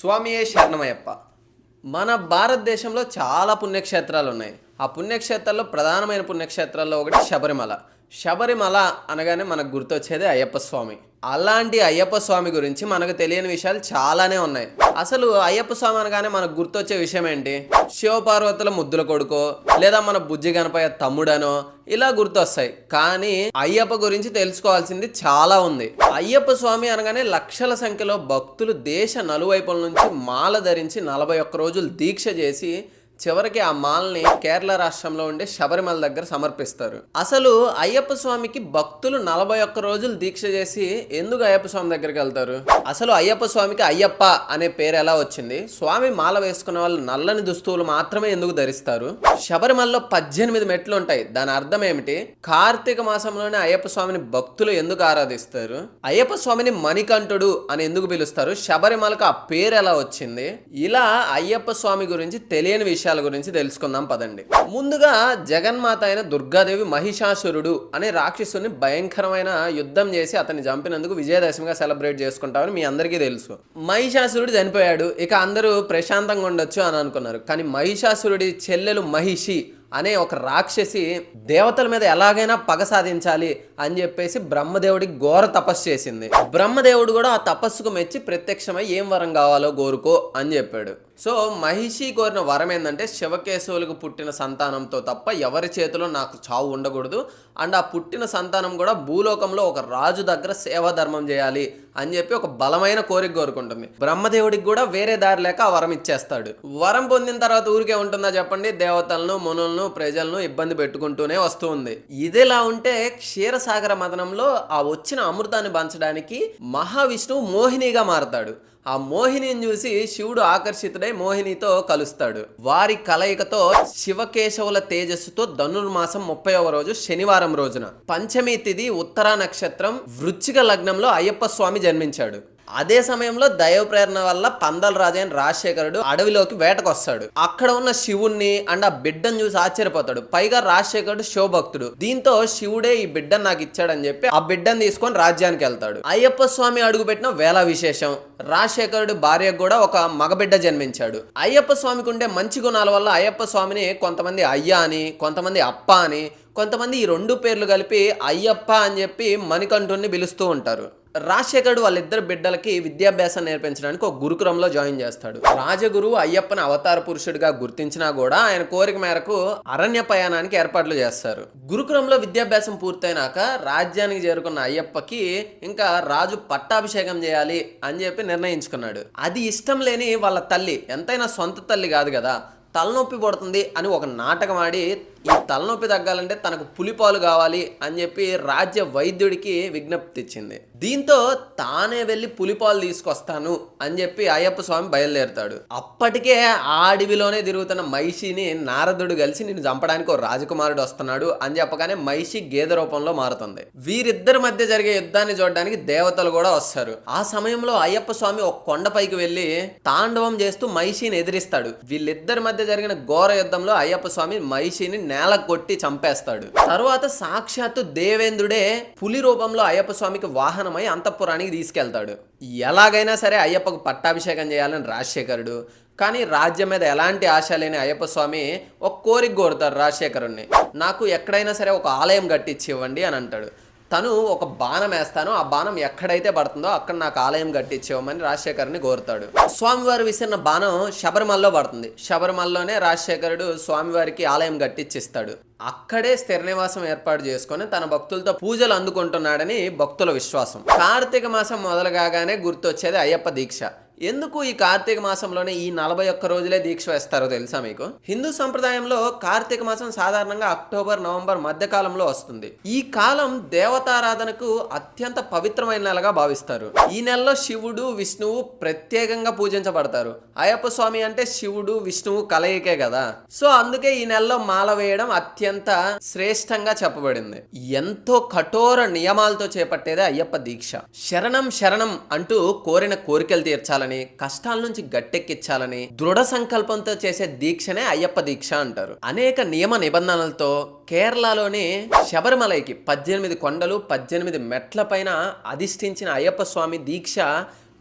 స్వామియే శరణమయ్యప్ప. మన భారతదేశంలో చాలా పుణ్యక్షేత్రాలు ఉన్నాయి. ఆ పుణ్యక్షేత్రాల్లో ప్రధానమైన పుణ్యక్షేత్రాల్లో ఒకటి శబరిమల. శబరిమల అనగానే మనకు గుర్తొచ్చేది అయ్యప్ప స్వామి. అలాంటి అయ్యప్ప స్వామి గురించి మనకు తెలియని విషయాలు చాలానే ఉన్నాయి. అసలు అయ్యప్ప స్వామి అనగానే మనకు గుర్తొచ్చే విషయం ఏంటి శివపార్వతుల ముద్దుల కొడుకో లేదా మన బుజ్జి గణపయ్య తమ్ముడనో ఇలా గుర్తొస్తాయి. కానీ అయ్యప్ప గురించి తెలుసుకోవాల్సింది చాలా ఉంది. అయ్యప్ప స్వామి అనగానే లక్షల సంఖ్యలో భక్తులు దేశ నలువైపుల నుంచి మాల ధరించి నలభై ఒక్క రోజులు దీక్ష చేసి చివరికి ఆ మాల్ని కేరళ రాష్ట్రంలో ఉండే శబరిమల దగ్గర సమర్పిస్తారు. అసలు అయ్యప్ప స్వామికి భక్తులు నలభై ఒక్క రోజులు దీక్ష చేసి ఎందుకు అయ్యప్ప స్వామి దగ్గరికి వెళ్తారు? అసలు అయ్యప్ప స్వామికి అయ్యప్ప అనే పేరు ఎలా వచ్చింది? స్వామి మాల వేసుకున్న వాళ్ళు నల్లని దుస్తువులు మాత్రమే ఎందుకు ధరిస్తారు? శబరిమలలో పద్దెనిమిది మెట్లు ఉంటాయి. దాని అర్థం ఏమిటి? కార్తీక మాసంలోనే అయ్యప్ప స్వామిని భక్తులు ఎందుకు ఆరాధిస్తారు? అయ్యప్ప స్వామిని మణికంఠుడు అని ఎందుకు పిలుస్తారు? శబరిమలకు ఆ పేరు ఎలా వచ్చింది? ఇలా అయ్యప్ప స్వామి గురించి తెలియని విషయం విశేషాల గురించి తెలుసుకుందాం పదండి. ముందుగా జగన్మాత అయిన దుర్గాదేవి మహిషాసురుడు అనే రాక్షసుని భయంకరమైన యుద్ధం చేసి అతన్ని చంపినందుకు విజయదశమిగా సెలబ్రేట్ చేసుకుంటామని మీ అందరికీ తెలుసు. మహిషాసురుడు చనిపోయాడు. ఇక అందరూ ప్రశాంతంగా ఉండొచ్చు అని అనుకున్నారు. కానీ మహిషాసురుడి చెల్లెలు మహిషి అనే ఒక రాక్షసి దేవతల మీద ఎలాగైనా పగ సాధించాలి. అని చెప్పేసి బ్రహ్మదేవుడికి ఘోర తపస్సు చేసింది. బ్రహ్మదేవుడు కూడా ఆ తపస్సుకు మెచ్చి ప్రత్యక్షమై ఏం వరం కావాలో కోరుకో అని చెప్పాడు. సో మహిషి కోరిన వరం ఏంటంటే శివకేశవులకు పుట్టిన సంతానంతో తప్ప ఎవరి చేతిలో నాకు చావు ఉండకూడదు. అండ్ ఆ పుట్టిన సంతానం కూడా భూలోకంలో ఒక రాజు దగ్గర సేవా ధర్మం చేయాలి అని చెప్పి ఒక బలమైన కోరిక కోరుకుంటుంది. బ్రహ్మదేవుడికి కూడా వేరే దారి లేక ఆ వరం ఇచ్చేస్తాడు. వరం పొందిన తర్వాత ఊరికే ఉంటుందా చెప్పండి? దేవతలను మునులను ప్రజలను ఇబ్బంది పెట్టుకుంటూనే వస్తూ ఉంది. ఇదిలా ఉంటే క్షీరసాగర మదనంలో ఆ వచ్చిన అమృతాన్ని పంచడానికి మహావిష్ణువు మోహినిగా మారతాడు. ఆ మోహినిని చూసి శివుడు ఆకర్షితుడై మోహినితో కలుస్తాడు. వారి కలయికతో శివకేశవుల తేజస్సుతో ధనుర్మాసం ముప్పైవ రోజు శనివారం రోజున. పంచమి తిథి ఉత్తరా నక్షత్రం వృచ్చిక లగ్నంలో అయ్యప్ప స్వామి జన్మించాడు. అదే సమయంలో దైవ ప్రేరణ వల్ల పందల రాజైన రాజశేఖరుడు అడవిలోకి వేటకు వస్తాడు అక్కడ ఉన్న శివుణ్ణి అండ్ ఆ బిడ్డను చూసి ఆశ్చర్యపోతాడు. పైగా రాజశేఖరుడు శివభక్తుడు. దీంతో శివుడే ఈ బిడ్డను నాకు ఇచ్చాడని చెప్పి ఆ బిడ్డను తీసుకొని రాజ్యానికి వెళ్తాడు. అయ్యప్ప స్వామి అడుగుపెట్టిన వేళ విశేషం. రాజశేఖరుడు భార్యకు కూడా ఒక మగబిడ్డ జన్మించాడు. అయ్యప్ప స్వామికి ఉండే మంచి గుణాల వల్ల అయ్యప్ప స్వామిని కొంతమంది అయ్యా అని కొంతమంది అప్ప అని కొంతమంది ఈ రెండు పేర్లు కలిపి అయ్యప్ప అని చెప్పి మణికంఠుణ్ణి పిలుస్తూ ఉంటారు. రాజశేఖరుడు వాళ్ళిద్దరు బిడ్డలకి విద్యాభ్యాసం నేర్పించడానికి ఒక గురుకులంలో జాయిన్ చేస్తాడు. రాజగురు అయ్యప్పని అవతార పురుషుడిగా గుర్తించినా కూడా ఆయన కోరిక మేరకు అరణ్య ప్రయాణానికి ఏర్పాట్లు చేస్తారు. గురుకులంలో విద్యాభ్యాసం పూర్తయినాక రాజ్యానికి చేరుకున్న అయ్యప్పకి ఇంకా రాజు పట్టాభిషేకం చేయాలి అని చెప్పి నిర్ణయించుకున్నాడు. అది ఇష్టం లేని వాళ్ళ తల్లి ఎంతైనా సొంత తల్లి కాదు కదా తలనొప్పి పడుతుంది అని ఒక నాటకం ఆడి ఈ తలనొప్పి తగ్గాలంటే తనకు పులిపాలు కావాలి అని చెప్పి రాజ్య వైద్యుడికి విజ్ఞప్తి ఇచ్చింది దీంతో తానే వెళ్ళి పులిపాలు తీసుకొస్తాను అని చెప్పి అయ్యప్ప స్వామి బయలుదేరుతాడు. అప్పటికే ఆ అడవిలోనే తిరుగుతున్న మైషిని నారదుడు కలిసి నిన్ను చంపడానికి ఒక రాజకుమారుడు వస్తున్నాడు అని చెప్పగానే మైషి గేదె రూపంలో మారుతుంది. వీరిద్దరి మధ్య జరిగే యుద్ధాన్ని చూడడానికి దేవతలు కూడా వస్తారు. ఆ సమయంలో అయ్యప్ప స్వామి ఒక కొండపైకి వెళ్ళి తాండవం చేస్తూ మైషిని ఎదిరిస్తాడు. వీళ్ళిద్దరి మధ్య జరిగిన ఘోర యుద్ధంలో అయ్యప్ప స్వామి మైషిని నేల కొట్టి చంపేస్తాడు. తర్వాత సాక్షాత్తు దేవేంద్రుడే పులి రూపంలో అయ్యప్ప స్వామికి వాహనమై అంతఃపురానికి తీసుకెళ్తాడు. ఎలాగైనా సరే అయ్యప్పకు పట్టాభిషేకం చేయాలని రాజశేఖరుడు. కానీ రాజ్యం మీద ఎలాంటి ఆశ లేని అయ్యప్ప స్వామి ఒక కోరిక కోరుతారు రాజశేఖరుణ్ణి. నాకు ఎక్కడైనా సరే ఒక ఆలయం కట్టించి ఇవ్వండి అని అంటాడు. తను ఒక బాణం వేస్తాను. ఆ బాణం ఎక్కడైతే పడుతుందో అక్కడ నాకు ఆలయం కట్టించేవమని రాజశేఖరుని కోరుతాడు. స్వామివారు విసిరిన బాణం శబరిమలలో పడుతుంది. శబరిమలలోనే రాజశేఖరుడు స్వామివారికి ఆలయం కట్టించిస్తాడు. అక్కడే స్థిర నివాసం ఏర్పాటు చేసుకొని తన భక్తులతో పూజలు అందుకుంటున్నాడని భక్తుల విశ్వాసం. కార్తీక మాసం మొదలు కాగానే గుర్తొచ్చేది అయ్యప్ప దీక్ష. ఎందుకు ఈ కార్తీక మాసంలోనే ఈ నలభై ఒక్క రోజులే దీక్ష వేస్తారో తెలుసా మీకు? హిందూ సంప్రదాయంలో కార్తీక మాసం సాధారణంగా అక్టోబర్ నవంబర్ మధ్యకాలంలో వస్తుంది. ఈ కాలం దేవతారాధనకు అత్యంత పవిత్రమైన నెలగా భావిస్తారు. ఈ నెలలో శివుడు విష్ణువు ప్రత్యేకంగా పూజించబడతారు. అయ్యప్ప స్వామి అంటే శివుడు విష్ణువు కలయికే కదా. సో అందుకే ఈ నెలలో మాల వేయడం అత్యంత శ్రేష్టంగా చెప్పబడింది. ఎంతో కఠోర నియమాలతో చేపట్టేదే అయ్యప్ప దీక్ష. శరణం శరణం అంటూ కోరిన కోరికలు తీర్చాలని కష్టాల నుంచి గట్టెక్కించాలని దృఢ సంకల్పంతో చేసే దీక్షనే అయ్యప్ప దీక్ష అంటారు. అనేక నియమ నిబంధనలతో కేరళలోని శబరిమలైకి పద్దెనిమిది కొండలు పద్దెనిమిది మెట్ల పైన అధిష్ఠించిన అయ్యప్ప స్వామి దీక్ష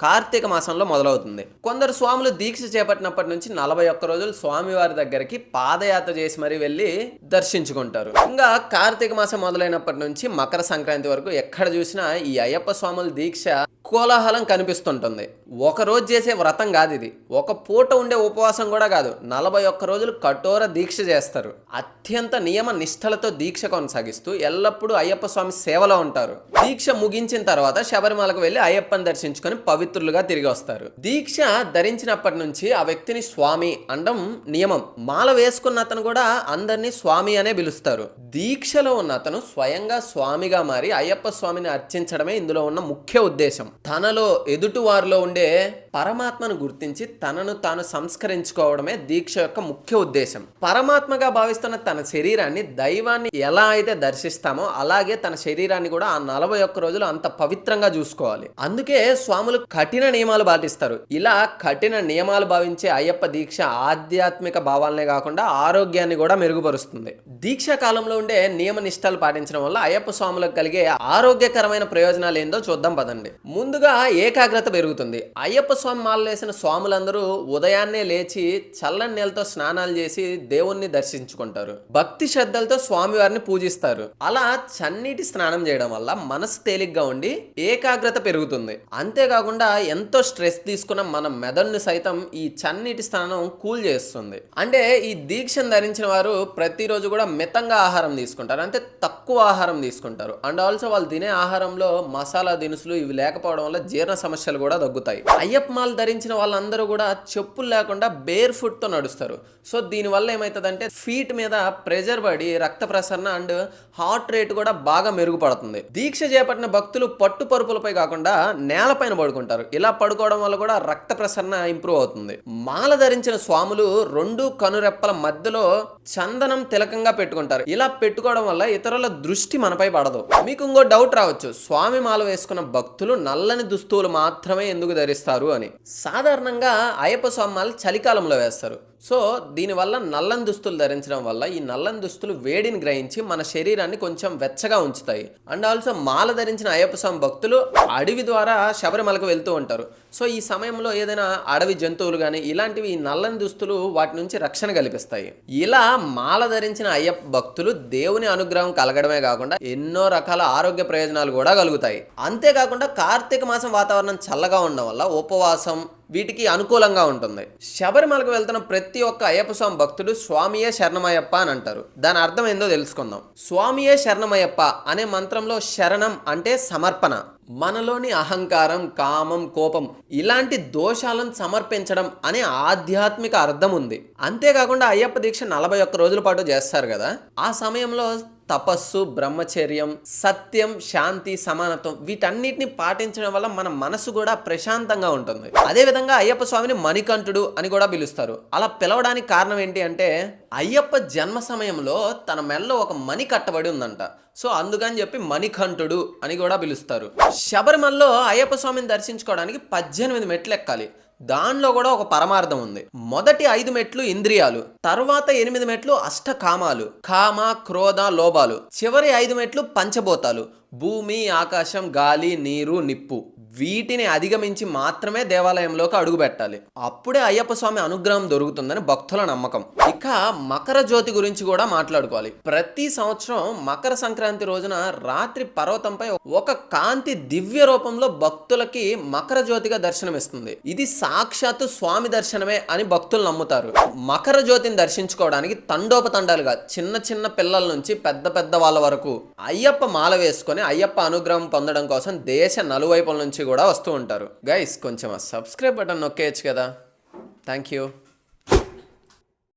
కార్తీక మాసంలో మొదలవుతుంది. కొందరు స్వాములు దీక్ష చేపట్టినప్పటి నుంచి నలభై ఒక్క రోజులు స్వామివారి దగ్గరికి పాదయాత్ర చేసి మరీ వెళ్ళి దర్శించుకుంటారు. ఇంకా కార్తీక మాసం మొదలైనప్పటి నుంచి మకర సంక్రాంతి వరకు ఎక్కడ చూసినా ఈ అయ్యప్ప స్వాముల దీక్ష కోలాహలం కనిపిస్తుంటుంది. ఒక రోజు చేసే వ్రతం కాదు ఇది. ఒక పూట ఉండే ఉపవాసం కూడా కాదు. నలభై ఒక్క రోజులు కఠోర దీక్ష చేస్తారు. అత్యంత నియమ నిష్ఠలతో దీక్ష కొనసాగిస్తూ ఎల్లప్పుడూ అయ్యప్ప స్వామి సేవలో ఉంటారు. దీక్ష ముగించిన తర్వాత శబరిమలకు వెళ్ళి అయ్యప్పని దర్శించుకొని పవిత్రులుగా తిరిగి వస్తారు. దీక్ష ధరించినప్పటి నుంచి ఆ వ్యక్తిని స్వామి అనడం నియమం. మాల వేసుకున్న అతను కూడా అందరినీ స్వామి అనే పిలుస్తారు. దీక్షలో ఉన్న అతను స్వయంగా స్వామిగా మారి అయ్యప్ప స్వామిని అర్చించడమే ఇందులో ఉన్న ముఖ్య ఉద్దేశం. తనలో ఎదుటివారిలో ఉండే పరమాత్మను గుర్తించి తనను తాను సంస్కరించుకోవడమే దీక్ష యొక్క ముఖ్య ఉద్దేశం. పరమాత్మగా భావిస్తున్న తన శరీరాన్ని దైవాన్ని ఎలా అయితే దర్శిస్తామో అలాగే తన శరీరాన్ని కూడా ఆ నలభై ఒక్క రోజులు అంత పవిత్రంగా చూసుకోవాలి. అందుకే స్వాములు కఠిన నియమాలు పాటిస్తారు. ఇలా కఠిన నియమాలు భావించే అయ్యప్ప దీక్ష ఆధ్యాత్మిక భావాలనే కాకుండా ఆరోగ్యాన్ని కూడా మెరుగుపరుస్తుంది. దీక్ష కాలంలో ఉండే నియమ నిష్టాలు పాటించడం వల్ల అయ్యప్ప స్వాములకు కలిగే ఆరోగ్యకరమైన ప్రయోజనాలు ఏందో చూద్దాం పదండి. ముందు ముందుగా ఏకాగ్రత పెరుగుతుంది. అయ్యప్ప స్వామి మాలలేసిన స్వాములందరూ ఉదయాన్నే లేచి చల్లని నీళ్ళతో స్నానాలు చేసి దేవుణ్ణి దర్శించుకుంటారు. భక్తి శ్రద్ధలతో స్వామివారిని పూజిస్తారు. అలా చన్నీటి స్నానం చేయడం వల్ల మనసు తేలిగ్గా ఉండి ఏకాగ్రత పెరుగుతుంది. అంతేకాకుండా ఎంతో స్ట్రెస్ తీసుకున్న మన మెదడుని సైతం ఈ చన్నీటి స్నానం కూల్ చేస్తుంది. అంటే ఈ దీక్షను ధరించిన వారు ప్రతిరోజు కూడా మితంగా ఆహారం తీసుకుంటారు. అంటే తక్కువ ఆహారం తీసుకుంటారు. అండ్ ఆల్సో వాళ్ళు తినే ఆహారంలో మసాలా దినుసులు ఇవి లేకపోతే లేకపోవడం వల్ల జీర్ణ సమస్యలు కూడా తగ్గుతాయి. అయ్యప్ప మాల ధరించిన వాళ్ళందరూ కూడా చెప్పులు లేకుండా బేర్ ఫుట్తో నడుస్తారు. సో దీనివల్ల ఏమవుతుందంటే ఫీట్ మీద ప్రెజర్ పడి రక్త ప్రసరణ అండ్ హార్ట్ రేట్ కూడా బాగా మెరుగుపడుతుంది. దీక్ష చేపట్టిన భక్తులు పట్టు పరుపులపై కాకుండా నేలపైన పడుకుంటారు. ఇలా పడుకోవడం వల్ల కూడా రక్త ప్రసరణ ఇంప్రూవ్ అవుతుంది. మాల ధరించిన స్వాములు రెండు కనురెప్పల మధ్యలో చందనం తిలకంగా పెట్టుకుంటారు. ఇలా పెట్టుకోవడం వల్ల ఇతరుల దృష్టి మనపై పడదు. మీకు ఇంకో డౌట్ రావచ్చు. స్వామి మాల వేసుకున్న భక్తులు నల్లని దుస్తువులు మాత్రమే ఎందుకు ధరిస్తారు అని. సాధారణంగా అయ్యప్ప స్వామి చలికాలంలో వేస్తారు. సో దీనివల్ల నల్లని దుస్తులు ధరించడం వల్ల ఈ నల్లని దుస్తులు వేడిని గ్రహించి మన శరీరాన్ని కొంచెం వెచ్చగా ఉంచుతాయి. అండ్ ఆల్సో మాల ధరించిన అయ్యప్ప స్వామి భక్తులు అడవి ద్వారా శబరిమలకు వెళ్తూ ఉంటారు. సో ఈ సమయంలో ఏదైనా అడవి జంతువులు కానీ ఇలాంటివి ఈ నల్లని దుస్తులు వాటి నుంచి రక్షణ కల్పిస్తాయి. ఇలా మాల ధరించిన అయ్యప్ప భక్తులు దేవుని అనుగ్రహం కలగడమే కాకుండా ఎన్నో రకాల ఆరోగ్య ప్రయోజనాలు కూడా కలుగుతాయి. అంతేకాకుండా కార్తీక మాసం వాతావరణం చల్లగా ఉండడం వల్ల ఉపవాసం వీటికి అనుకూలంగా ఉంటుంది. శబరిమలకు వెళ్తున్న ప్రతి ఒక్క అయ్యప్ప స్వామి భక్తుడు స్వామియే శరణమయ్యప్ప అని అంటారు. దాని అర్థం ఏందో తెలుసుకుందాం. స్వామియే శరణమయ్యప్ప అనే మంత్రంలో శరణం అంటే సమర్పణ. మనలోని అహంకారం కామం కోపం ఇలాంటి దోషాలను సమర్పించడం అనే ఆధ్యాత్మిక అర్థం ఉంది. అంతేకాకుండా అయ్యప్ప దీక్ష నలభై ఒక్క రోజుల పాటు చేస్తారు కదా. ఆ సమయంలో తపస్సు బ్రహ్మచర్యం సత్యం శాంతి సమానత్వం వీటన్నిటిని పాటించడం వల్ల మన మనసు కూడా ప్రశాంతంగా ఉంటుంది. అదేవిధంగా అయ్యప్ప స్వామిని మణికంఠుడు అని కూడా పిలుస్తారు. అలా పిలవడానికి కారణం ఏంటి అంటే అయ్యప్ప జన్మ సమయంలో తన మెల్లో ఒక మణి కట్టబడి ఉందంట. సో అందుకని చెప్పి మణికంఠుడు అని కూడా పిలుస్తారు. శబరిమలలో అయ్యప్ప స్వామిని దర్శించుకోవడానికి పద్దెనిమిది మెట్లు ఎక్కాలి. దానిలో కూడా ఒక పరమార్థం ఉంది. మొదటి ఐదు మెట్లు ఇంద్రియాలు తర్వాత ఎనిమిది మెట్లు అష్టకామాలు కామ క్రోధ లోభాలు. చివరి ఐదు మెట్లు పంచభూతాలు. భూమి ఆకాశం గాలి నీరు నిప్పు వీటిని అధిగమించి మాత్రమే దేవాలయంలోకి అడుగు పెట్టాలి. అప్పుడే అయ్యప్ప స్వామి అనుగ్రహం దొరుకుతుందని భక్తుల నమ్మకం. ఇక మకర జ్యోతి గురించి కూడా మాట్లాడుకోవాలి. ప్రతి సంవత్సరం మకర సంక్రాంతి రోజున రాత్రి పర్వతంపై ఒక కాంతి దివ్య రూపంలో భక్తులకి మకర జ్యోతిగా దర్శనమిస్తుంది. ఇది సాక్షాత్తు స్వామి దర్శనమే అని భక్తులు నమ్ముతారు. మకర జ్యోతిని దర్శించుకోవడానికి తండోపతండాలుగా చిన్న చిన్న పిల్లల నుంచి పెద్ద పెద్ద వాళ్ళ వరకు అయ్యప్ప మాల వేసుకొని అయ్యప్ప అనుగ్రహం పొందడం కోసం దేశ నలువైపుల నుంచి కూడా వస్తూ ఉంటారు. గైస్ కొంచెం ఆ సబ్స్క్రైబ్ బటన్ నొక్కేయచ్చు కదా. Thank you